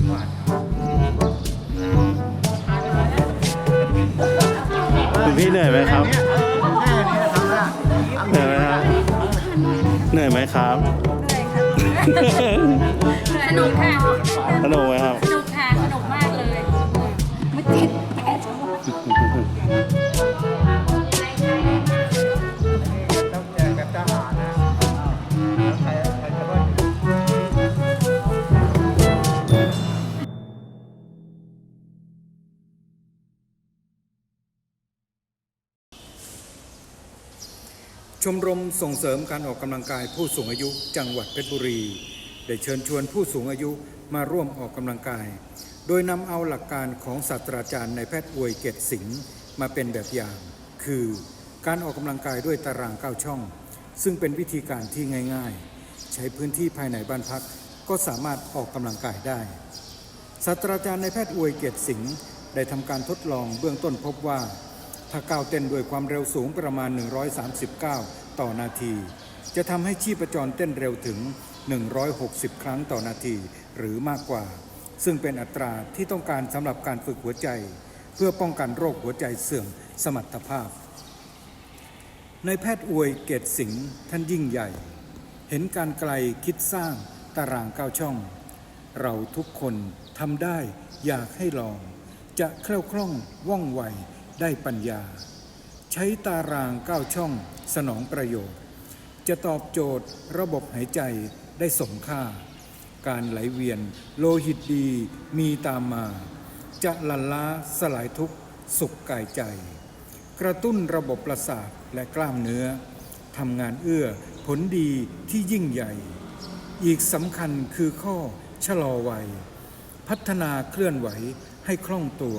คุณพี่เหนื่อยไหมครับเหนื่อยไหมครับเหนื่อยไหมครับสนุกค่ะสนุกไหมครับ สนุกค่ะ สนุกมากเลยไม่ติด มรมส่งเสริมการออกกำลังกายผู้สูงอายุจังหวัดเพชรบุรี ได้เชิญชวนผู้สูงอายุมาร่วมออกกำลังกาย โดยนำเอาหลักการของศาสตราจารย์นายแพทย์อวยเกตสิงห์มาเป็นแบบอย่าง คือการออกกำลังกายด้วยตารางเก้าช่อง ซึ่งเป็นวิธีการที่ง่าย ๆ ใช้พื้นที่ภายในบ้านพัก ก็สามารถออกกำลังกายได้ศาสตราจารย์นายแพทย์อวยเกตสิงห์ได้ทำการทดลองเบื้องต้นพบว่า ถ้าก้าวเต้นด้วยความเร็วสูงประมาณ 139 ต่อนาที จะทำให้ชีพจรเต้นเร็วถึง 160 ครั้งต่อนาที หรือมากกว่า ซึ่งเป็นอัตราที่ต้องการสำหรับการฝึกหัวใจ เพื่อป้องกันโรคหัวใจเสื่อมสมรรถภาพ ในแพทย์อวยเกตสิงห์ท่านยิ่งใหญ่ เห็นการไกลคิดสร้างตารางเก้าช่อง เราทุกคนทำได้อยากให้ลอง จะแคล่วคล่องว่องไว ได้ปัญญา ใช้ตารางเก้าช่องสนองประโยชน์ จะตอบโจทย์ระบบหายใจได้สมค่า การไหลเวียนโลหิตดีมีตามมา จะลันล้าสลายทุกสุขกายใจ กระตุ้นระบบประสาทและกล้ามเนื้อทำงานเอื้อผลดีที่ยิ่งใหญ่ อีกสำคัญคือข้อชะลอวัย พัฒนาเคลื่อนไหวให้คล่องตัว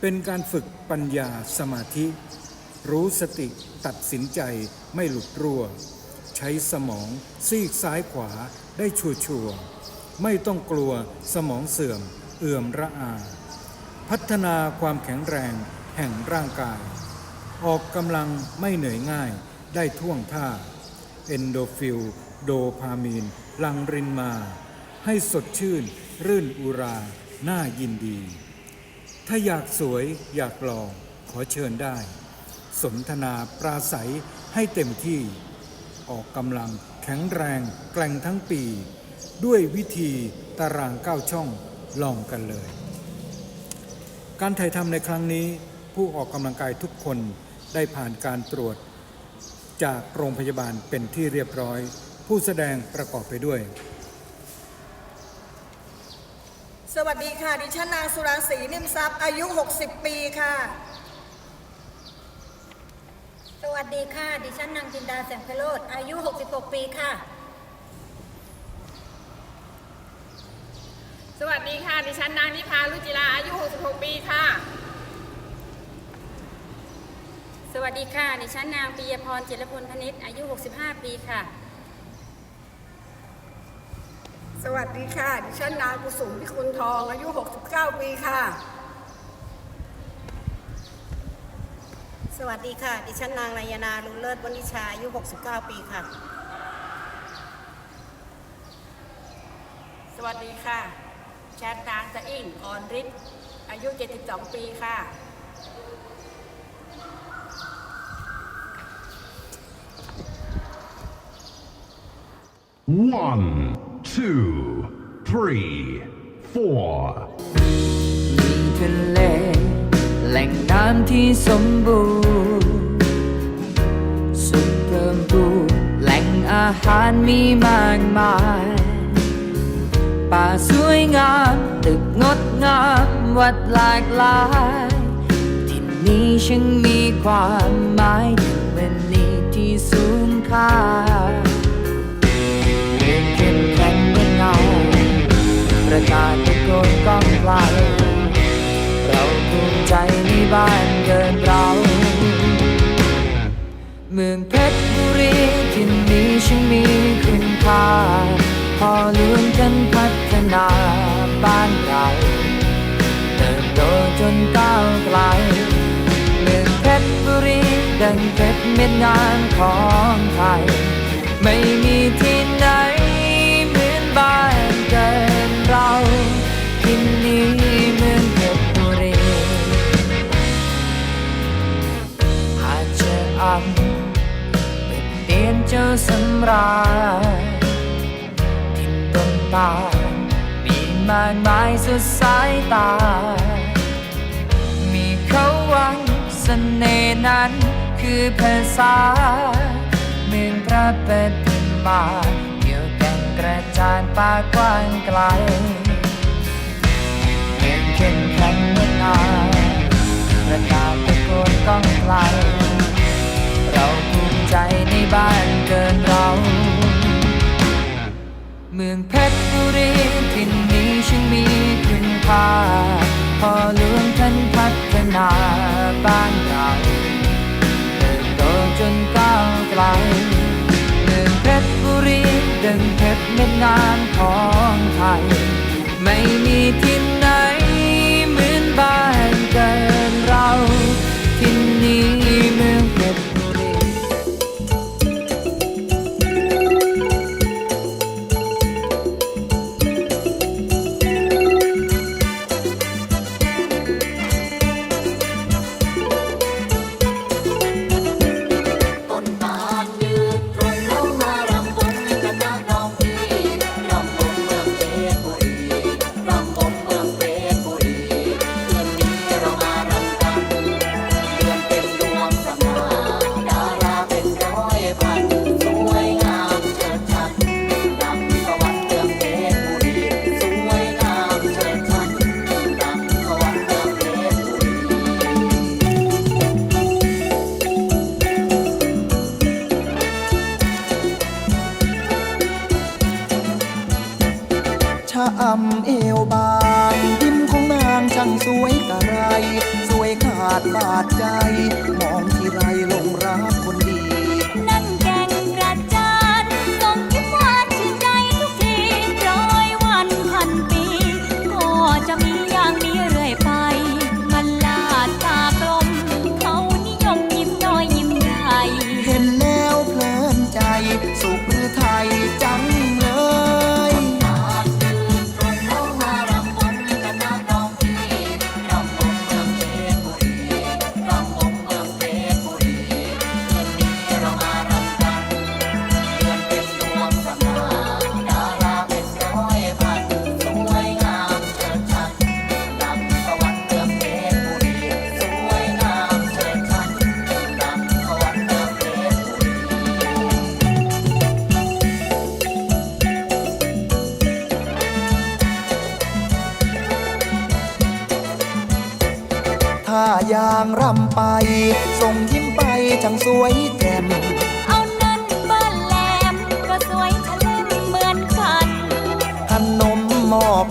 เป็นการฝึกปัญญาสมาธิ รู้สติตัดสินใจไม่หลุดรั่ว ใช้สมองซีกซ้ายขวาได้ชัวชัวร์ไม่ต้องกลัวสมองเสื่อม เอื่อมระอา พัฒนาความแข็งแรงแห่งร่างกาย ออกกำลังไม่เหนื่อยง่ายได้ท่วงท่า เอนโดฟิล โดพามีน ลังรินมา ให้สดชื่น รื่นอุรา น่ายินดี ถ้าอยากสวยอยากลองขอเชิญได้ สนทนาปราศัยให้เต็มที่ ออกกำลังแข็งแรงแกร่งทั้งปี ด้วยวิธีตารางเก้าช่องลองกันเลย การถ่ายทำในครั้งนี้ ผู้ออกกำลังกายทุกคนได้ผ่านการตรวจ จากโรงพยาบาลเป็นที่เรียบร้อย ผู้แสดงประกอบไปด้วย สวัสดีค่ะ ดิฉันนางสุรางศรีนิ่มทรัพย์อายุ 60 ปีค่ะ สวัสดีค่ะ ดิฉันนางจินดาแสงเพโรดอายุ 66 ปีค่ะ สวัสดีค่ะ ดิฉันนางนิพาลุจิราอายุ 66 ปีค่ะ สวัสดีค่ะ ดิฉันนางปิยพรจิรพลพนิษฐ์อายุ 65 ปีค่ะ สวัสดีค่ะ ดิฉันนางกุสุมพิคุณทอง อายุ 69 ปีค่ะ สวัสดีค่ะ ดิฉันนางนายนาลุงเลิศวณิชา อายุ 69 ปีค่ะ สวัสดีค่ะแชนนางสะอิ่งอ่อนฤทธิ์ อายุ 72 ปีค่ะ One, two, three, four. มีทะเลแหล่งน้ำที่สมบูรณ์สุดเพิ่มพูแหล่งอาหารมีมากมายป่าสวยงาม ตึกงดงาม วัดหลากหลายที่นี้ช่างมีความหมายถึงวันนี้ที่สูงค่า ประกาศตะโกนก้องไกลเราภูมิใจในบ้านเกินเรา เมืองเพชรบุรีที่นี้ช่างมีคุณค่า พอล้วนกันพัฒนาบ้านเราเติบโตจนก้าวไกลเมืองเพชรบุรีดังเพชรเม็ดงานของไทย ไม่มีที่ไหน ราญทินต้นตาลมีมากมายสุดสายตา มีเขาวังเสน่ห์นั้นคือภาษาเมืองพระปฏิมาเกี่ยวกันกระจานปากว้างไกลเมืองเข้มแข็งเมืองอาประกาศตะโกนก้องไกลเราภูมิ ใจในบ้านเกินเรา เมืองเพชรบุรีที่นนี้ช่างมีคุณค่าพอหลวงท่านพัฒนาบ้านเราเติบโตจนก้าวไกลเมืองเพชรบุรีดังเพชรเม็ดงามของไทย ไม่มีที่ วยแจ่มเอานั้นมาแหลมก็สวยทะเลเหมือนกันขนมหมอบ